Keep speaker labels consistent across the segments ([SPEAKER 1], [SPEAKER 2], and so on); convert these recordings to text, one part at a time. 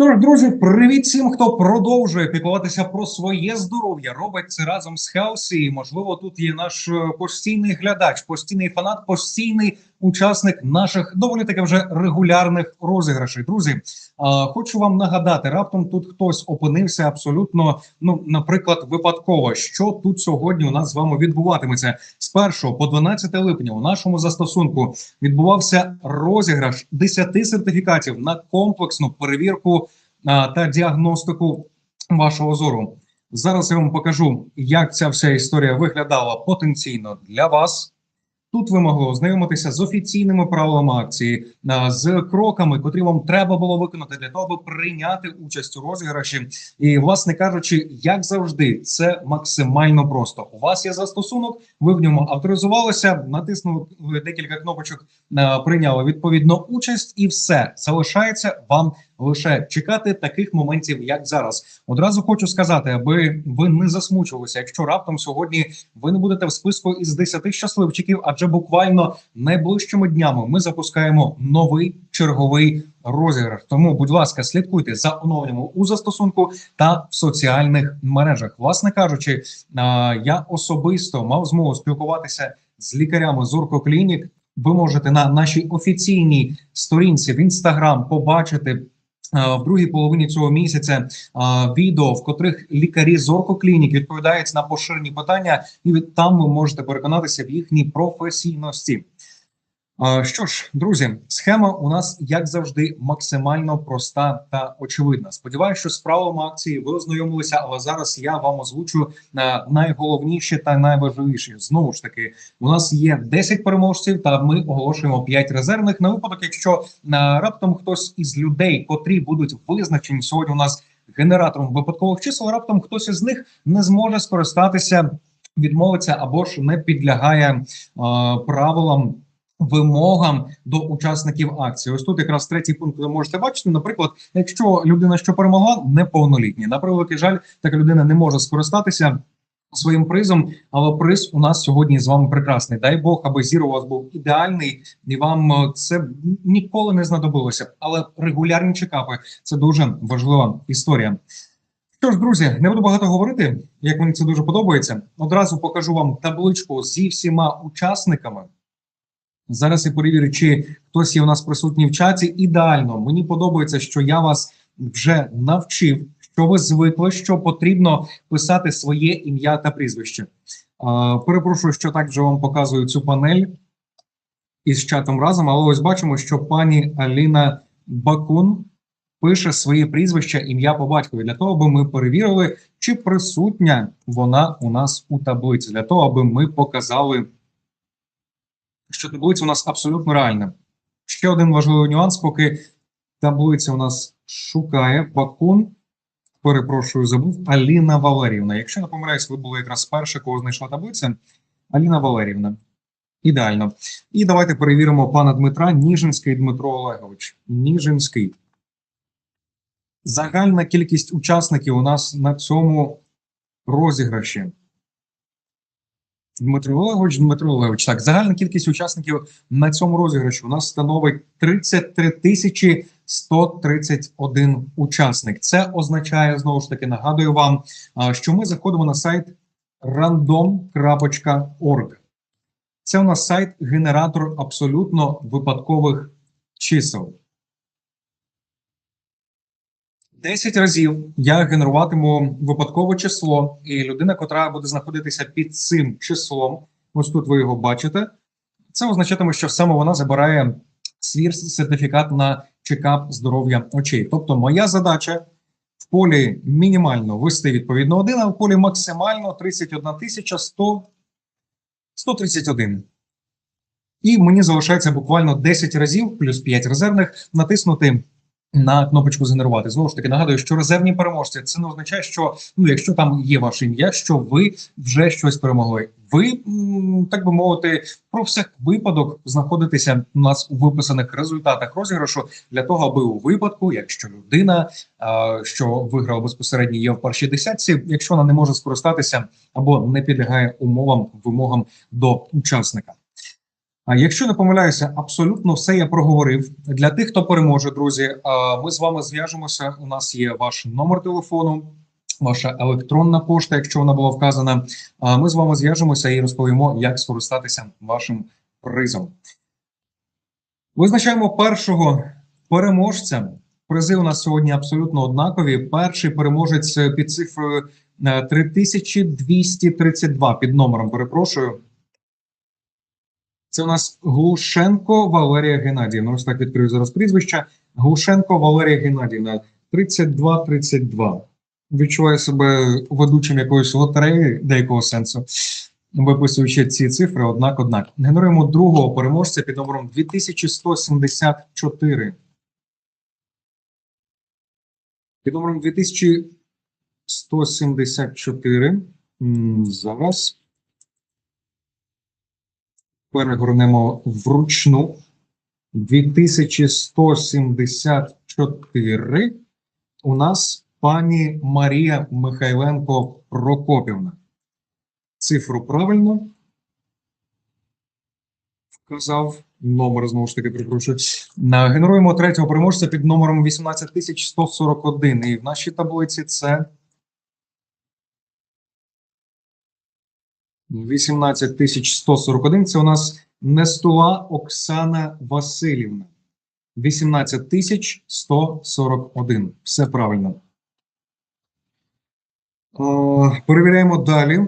[SPEAKER 1] Що ж, друзі, привіт всім, хто продовжує піклуватися про своє здоров'я. Робить це разом з Хелсі. Можливо, тут є наш е, постійний глядач, постійний фанат, постійний учасник наших доволі таки вже регулярних розіграшей. Друзі, хочу вам нагадати, раптом тут хтось опинився абсолютно, ну, наприклад, випадково, що тут сьогодні у нас з вами відбуватиметься з 1 по 12 липня. У нашому застосунку відбувався розіграш 10 сертифікатів на комплексну перевірку та діагностику вашого зору. Зараз я вам покажу, як ця вся історія виглядала потенційно для вас. Тут ви могли ознайомитися з офіційними правилами акції, з кроками, котрі вам треба було виконати для того, аби прийняти участь у розіграші. І, власне кажучи, як завжди, це максимально просто. У вас є застосунок, ви в ньому авторизувалися, натиснули декілька кнопочок, прийняли відповідно участь, і все залишається вам лише чекати таких моментів, як зараз. Одразу хочу сказати, аби ви не засмучувалися, якщо раптом сьогодні ви не будете в списку із 10 щасливчиків, адже буквально найближчими днями ми запускаємо новий черговий розіграш. Тому, будь ласка, слідкуйте за оновленнями у застосунку та в соціальних мережах. Власне кажучи, я особисто мав змогу спілкуватися з лікарями Зорко Клінік. Ви можете на нашій офіційній сторінці в інстаграм побачити. Е, В другій половині цього місяця е, відео, в котрих лікарі зорко клінік відповідають на поширені питання, і від там ви можете переконатися в їхній професійності. Що ж, друзі, схема у нас як завжди максимально проста та очевидна. Сподіваюся, що з правилами акції ви ознайомилися, але зараз я вам озвучу е, найголовніші та найважливіші. Знову ж таки, у нас є 10 переможців, та ми оголошуємо 5 резервних на випадок, якщо е, раптом хтось із людей, котрі будуть визначені сьогодні, у нас генератором випадкових чисел, раптом хтось із них не зможе скористатися, відмовиться або ж не підлягає е, правилам вимогам до учасників акції. Ось тут якраз третій пункт ви можете бачити. Наприклад, якщо людина, що перемогла, неповнолітня, на превеликий жаль, така людина не може скористатися. Своїм призом, але приз у нас сьогодні з вами прекрасний. Дай Бог, аби зір у вас був ідеальний, і вам це ніколи не знадобилося. Але регулярні чекапи це дуже важлива історія. Що ж, друзі, не буду багато говорити, як мені це дуже подобається. Одразу покажу вам табличку зі всіма учасниками. Зараз я перевірю, чи хтось є у нас присутній в чаті. Ідеально, мені подобається, що я вас вже навчив, що ви звикли, що потрібно писати своє ім'я та прізвище. Перепрошую, що так вже вам показую цю панель із чатом разом, але ось бачимо, що пані Аліна Бакун пише своє прізвище, ім'я по батькові для того, аби ми перевірили, чи присутня вона у нас у таблиці, для того, аби ми показали що таблиця у нас абсолютно реальна. Ще один важливий нюанс, поки таблиця у нас шукає Бакун. Перепрошую, забув Аліна Валерівна. Якщо не помиляюсь, ви були якраз перша, кого знайшла таблиця. Аліна Валерівна. Ідеально. І давайте перевіримо пана Дмитра. Ніжинський Дмитро Олегович. Ніжинський. Загальна кількість учасників у нас на цьому розіграші. Дмитро Олегович, Дмитро Олегович. Так, загальна кількість учасників на цьому розіграші у нас становить 33 тисячі 131 учасник. Це означає знову ж таки, нагадую вам, що ми заходимо на сайт random.org. Це у нас сайт генератор абсолютно випадкових чисел. 10 разів я генеруватиму випадкове число, і людина, котра буде знаходитися під цим числом, ось тут ви його бачите. Це означатиме, що саме вона забирає свій сертифікат на чекап здоров'я очей. Тобто, моя задача в полі мінімально ввести відповідно один, а в полі максимально 31 тисяча 100 131. І мені залишається буквально 10 разів, плюс 5 резервних, натиснути на кнопочку згенерувати. Знову ж таки, нагадую, що резервні переможці це не означає, що ну, якщо там є ваше ім'я, що ви вже щось перемогли. Ви, так би мовити, про всяк випадок знаходитеся у нас у виписаних результатах розіграшу для того, аби у випадку, якщо людина, що виграла безпосередньо, є в першій десятці, якщо вона не може скористатися або не підлягає умовам вимогам до учасника. Якщо не помиляюся, абсолютно все я проговорив. Для тих, хто переможе, друзі, ми з вами зв'яжемося. У нас є ваш номер телефону, ваша електронна пошта, якщо вона була вказана. Ми з вами зв'яжемося і розповімо, як скористатися вашим призом. Визначаємо першого переможця. Призи у нас сьогодні абсолютно однакові. Перший переможець е, під цифрою е, 3232 під номером. Перепрошую. Це у нас Глушенко Валерія Геннадіївна. Ось так відкрию зараз прізвище. Глушенко Валерія Геннадіївна. 3232. Відчуваю себе ведучим якоїсь лотереї деякого сенсу, виписуючи ці цифри, однак, однак. Генеруємо другого переможця під номером 2174. Під номером 2174. Зараз перегорнемо вручну. 2174 у нас пані Марія Михайленко Прокопівна. Цифру правильно вказав. Номер знову ж таки перепрошую. На- Генеруємо третього переможця під номером 18141. І в нашій таблиці це 18141. Це у нас Нестула Оксана Васильівна. 18141. Все правильно. О, перевіряємо далі.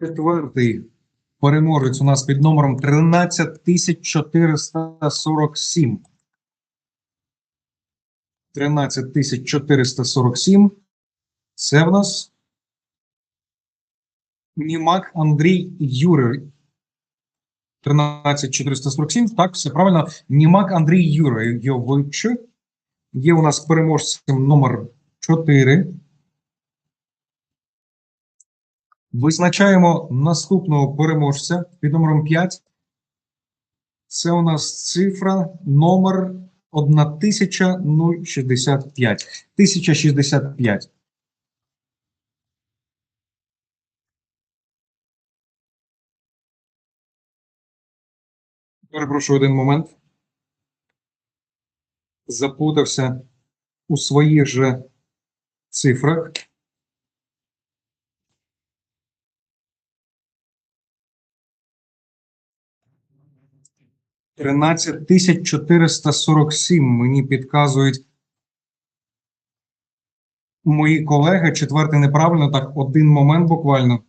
[SPEAKER 1] Четвертий переможець у нас під номером 13447. 13447. Це в нас Німак Андрій Юрій. 13447. Так, все правильно. Німак Андрій Юрійович. Є у нас переможцем номер 4. Визначаємо наступного переможця під номером 5. Це у нас цифра номер 1065. 1065. Перепрошую один момент. Запутався у своїх же цифрах. Тринадцять тисяч чотириста сорок сім мені підказують мої колеги. Четвертий неправильно, так один момент буквально.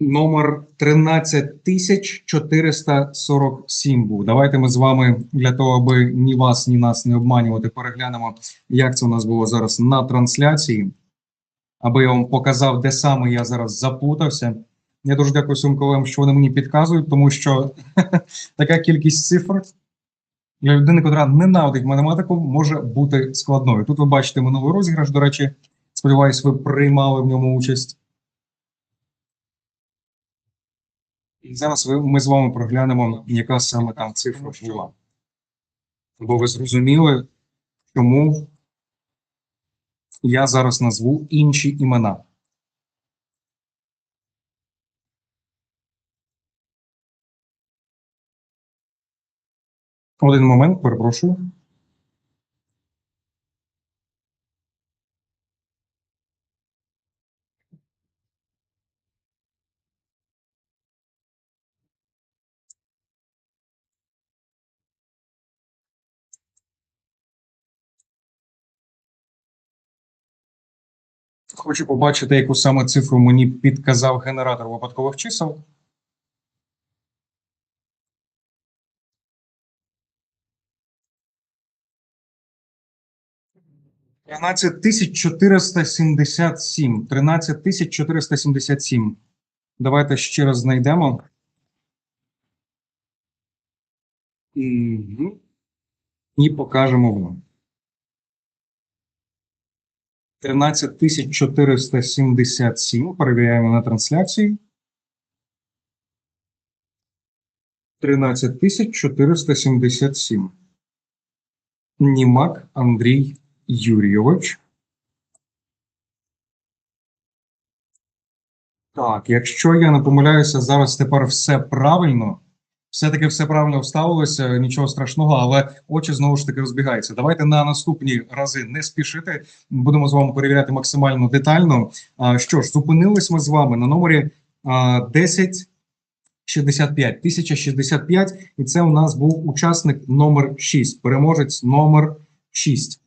[SPEAKER 1] Номер 13447 був. Давайте ми з вами для того, аби ні вас, ні нас не обманювати, переглянемо, як це у нас було зараз на трансляції, аби я вам показав, де саме я зараз запутався. Я дуже дякую своїм колегам, що вони мені підказують, тому що така кількість цифр для людини, яка ненавидить математику, може бути складною. Тут ви бачите минулий розіграш. До речі, сподіваюсь, ви приймали в ньому участь. І зараз ми з вами проглянемо, яка саме там цифра була. Бо ви зрозуміли, чому я зараз назву інші імена. Один момент, перепрошую. Хочу побачити, яку саме цифру мені підказав генератор випадкових чисел. 13477. 13477. Давайте ще раз знайдемо. І покажемо вам. 13477. Перевіряємо на трансляції. 13477. Німак Андрій Юрійович. Так, якщо я не помиляюся, зараз тепер все правильно. Все-таки все правильно вставилося, нічого страшного, але очі знову ж таки розбігаються. Давайте на наступні рази не спішити. Будемо з вами перевіряти максимально детально. Що ж, зупинились ми з вами на номері 1065, 1065, і це у нас був учасник номер 6, переможець номер 6.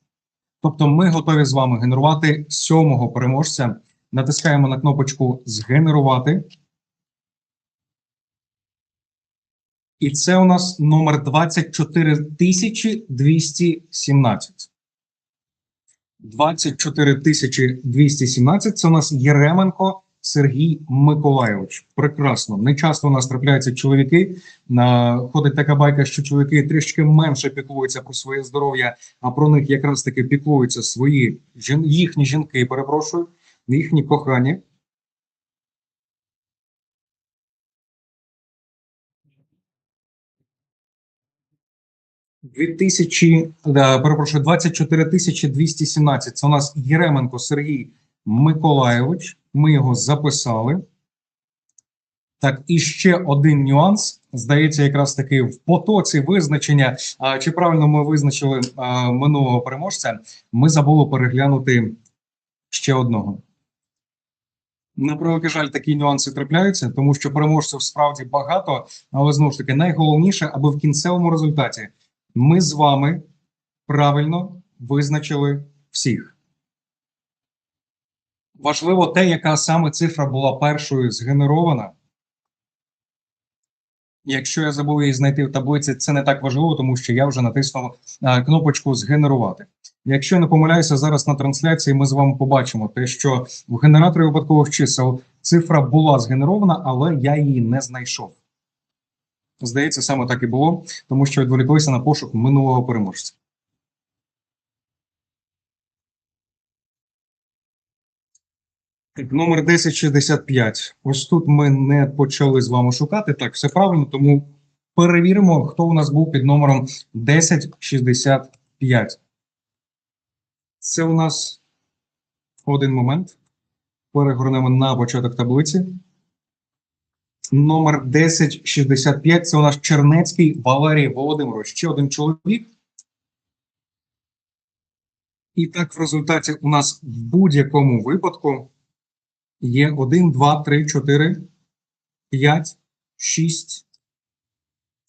[SPEAKER 1] Тобто ми готові з вами генерувати сьомого переможця. Натискаємо на кнопочку Згенерувати. І це у нас номер 24217. 24217 це у нас Єременко Сергій Миколайович. Прекрасно. Не часто у нас трапляються чоловіки. Ходить така байка, що чоловіки трішки менше піклуються про своє здоров'я, а про них якраз таки піклуються свої їхні жінки, перепрошую, їхні кохані. Дві тисячі, перепрошую, 24 тисячі 217. Це у нас Єременко Сергій Миколайович. Ми його записали. Так, і ще один нюанс. Здається, якраз таки в потоці визначення. А, чи правильно ми визначили а, минулого переможця? Ми забули переглянути ще одного. На превеликий жаль, такі нюанси трапляються, тому що переможців справді багато, але знову ж таки найголовніше, аби в кінцевому результаті ми з вами правильно визначили всіх. Важливо те, яка саме цифра була першою згенерована. Якщо я забув її знайти в таблиці, це не так важливо, тому що я вже натиснув а, кнопочку згенерувати. Якщо я не помиляюся, зараз на трансляції ми з вами побачимо те, що в генераторі випадкових чисел цифра була згенерована, але я її не знайшов. Здається, саме так і було, тому що відволіклися на пошук минулого переможця. Так, номер 1065. Ось тут ми не почали з вами шукати. Так, все правильно, тому перевіримо, хто у нас був під номером 1065. Це у нас один момент. Перегорнемо на початок таблиці. Номер 1065 це у нас Чернецький Валерій Володимирович. Ще один чоловік. І так, в результаті у нас в будь-якому випадку є 1, 2, 3, 4, 5, 6.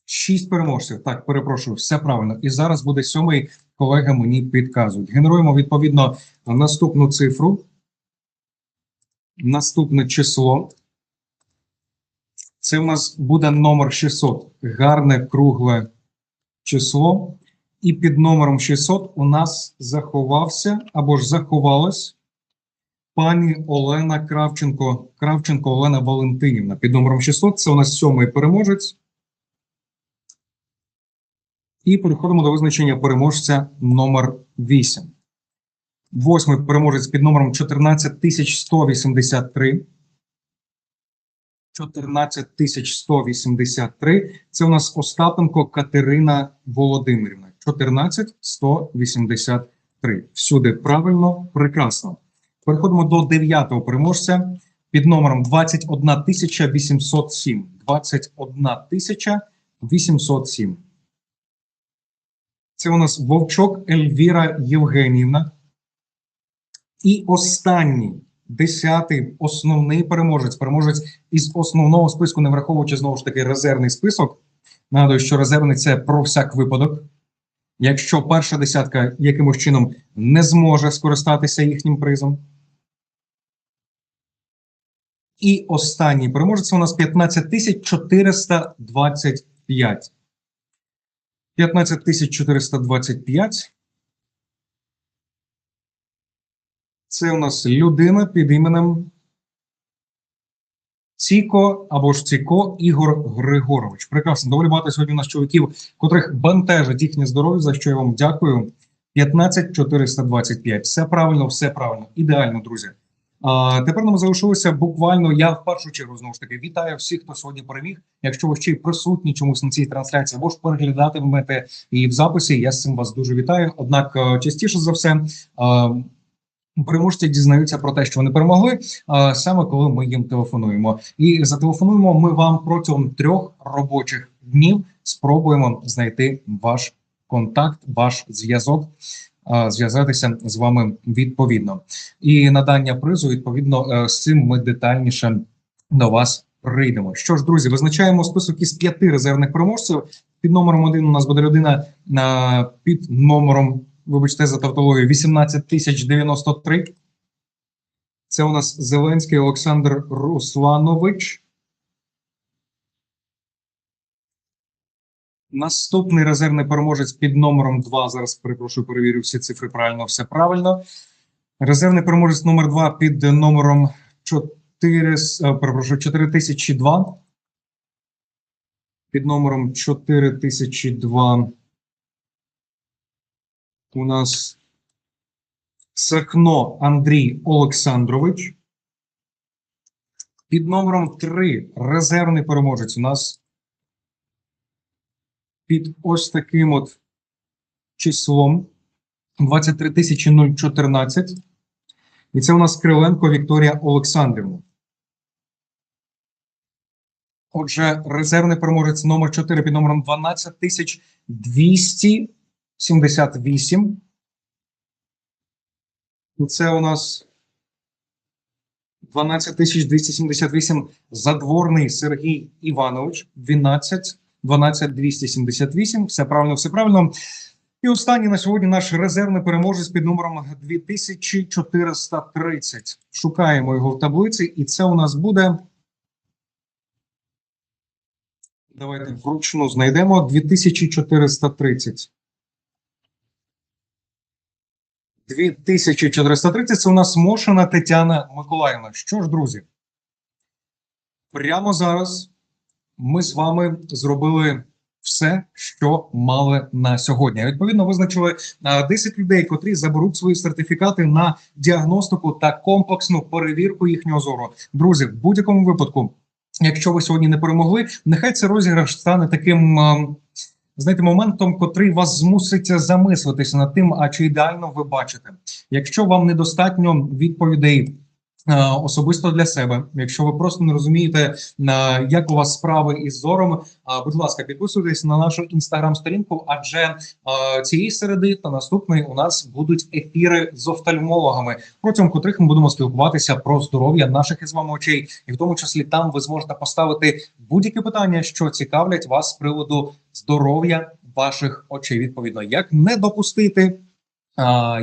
[SPEAKER 1] 6 переможців. Так, перепрошую, все правильно. І зараз буде сьомий. Колеги мені підказують. Генеруємо відповідно наступну цифру. Наступне число. Це у нас буде номер 600. Гарне кругле число. І під номером 600 у нас заховався або ж заховалась пані Олена Кравченко. Кравченко Олена Валентинівна. Під номером 600 це у нас сьомий переможець. І переходимо до визначення переможця номер 8. Восьмий переможець під номером 14183. 14183. Це у нас Остапенко Катерина Володимирівна. 14183. Всюди правильно, прекрасно. Переходимо до дев'ятого переможця під номером 21807. 21807. Це у нас Вовчок Ельвіра Євгенівна. І останній десятий основний переможець, переможець із основного списку, не враховуючи знову ж таки резервний список. Нагадую, що резервний це про всяк випадок. Якщо перша десятка якимось чином не зможе скористатися їхнім призом. І останній переможець у нас 15425. 15425. Це у нас людина під іменем Ціко або ж Ціко Ігор Григорович. Прекрасно, доволі багато сьогодні у нас чоловіків, котрих бентежить їхнє здоров'я, за що я вам дякую. 15425. Все правильно, все правильно. Ідеально, друзі. Тепер нам залишилося буквально. Я в першу чергу знову ж таки вітаю всіх, хто сьогодні переміг. Якщо ви ще й присутні чомусь на цій трансляції, або ж переглядатимете і в записі, я з цим вас дуже вітаю. Однак, е, частіше за все, е, Переможці дізнаються про те, що вони перемогли, а, саме коли ми їм телефонуємо. І зателефонуємо ми вам протягом трьох робочих днів. Спробуємо знайти ваш контакт, ваш зв'язок, зв'язатися з вами відповідно. І надання призу відповідно е, з цим ми детальніше до вас прийдемо. Що ж, друзі, визначаємо список із п'яти резервних переможців. Під номером один у нас буде людина під номером, вибачте за тавтологію, 18093. Це у нас Зеленський Олександр Русланович. Наступний резервний переможець під номером 2. Зараз перепрошую, перевірю всі цифри правильно, все правильно. Резервний переможець номер 2 під номером 4, е, перепрошую, 4002. Під номером 4002 у нас Сахно Андрій Олександрович. Під номером 3 резервний переможець у нас під ось таким от числом 23014. І це у нас Криленко Вікторія Олександрівна. Отже, резервний переможець номер 4 під номером 12278. І це у нас 12278 задворний Сергій Іванович. 12 12278. Все правильно, все правильно. І останній на сьогодні наш резервний переможець під номером 2430. Шукаємо його в таблиці, і це у нас буде. Давайте вручну знайдемо 2430. 2430 це у нас Мошина Тетяна Миколаївна. Що ж, друзі, прямо зараз ми з вами зробили все, що мали на сьогодні. Відповідно, визначили а, 10 людей, котрі заберуть свої сертифікати на діагностику та комплексну перевірку їхнього зору. Друзі, в будь-якому випадку, якщо ви сьогодні не перемогли, нехай цей розіграш стане таким. Знаєте, моментом, котрий вас змусить замислитися над тим, а чи ідеально ви бачите, якщо вам недостатньо відповідей особисто для себе, якщо ви просто не розумієте, е, як у вас справи із зором, е, будь ласка, підписуйтесь на нашу інстаграм-сторінку, адже е, цієї середи та наступної у нас будуть ефіри з офтальмологами, протягом котрих ми будемо спілкуватися про здоров'я наших із вами очей, і в тому числі там ви зможете поставити будь-які питання, що цікавлять вас з приводу здоров'я ваших очей. Відповідно, як не допустити,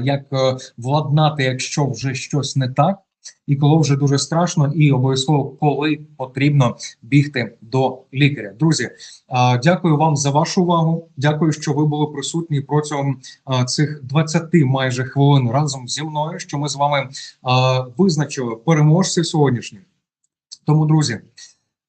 [SPEAKER 1] як е, владнати, якщо вже щось не так, і коли вже дуже страшно, і обов'язково коли потрібно бігти до лікаря. Друзі, дякую вам за вашу увагу. Дякую, що ви були присутні протягом цих 20 майже хвилин разом зі мною. Що ми з вами визначили переможців сьогоднішніх. Тому, друзі.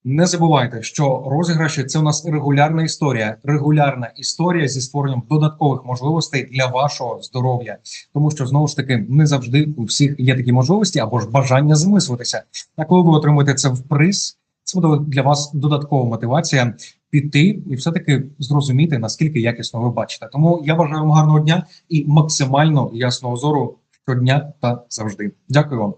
[SPEAKER 1] Не забувайте, що розіграші це у нас регулярна історія, регулярна історія зі створенням додаткових можливостей для вашого здоров'я, тому що знову ж таки не завжди у всіх є такі можливості або ж бажання замислитися. А коли ви отримаєте це в приз, це буде для вас додаткова мотивація піти і все таки зрозуміти наскільки якісно ви бачите. Тому я бажаю вам гарного дня і максимально ясного зору щодня та завжди. Дякую вам.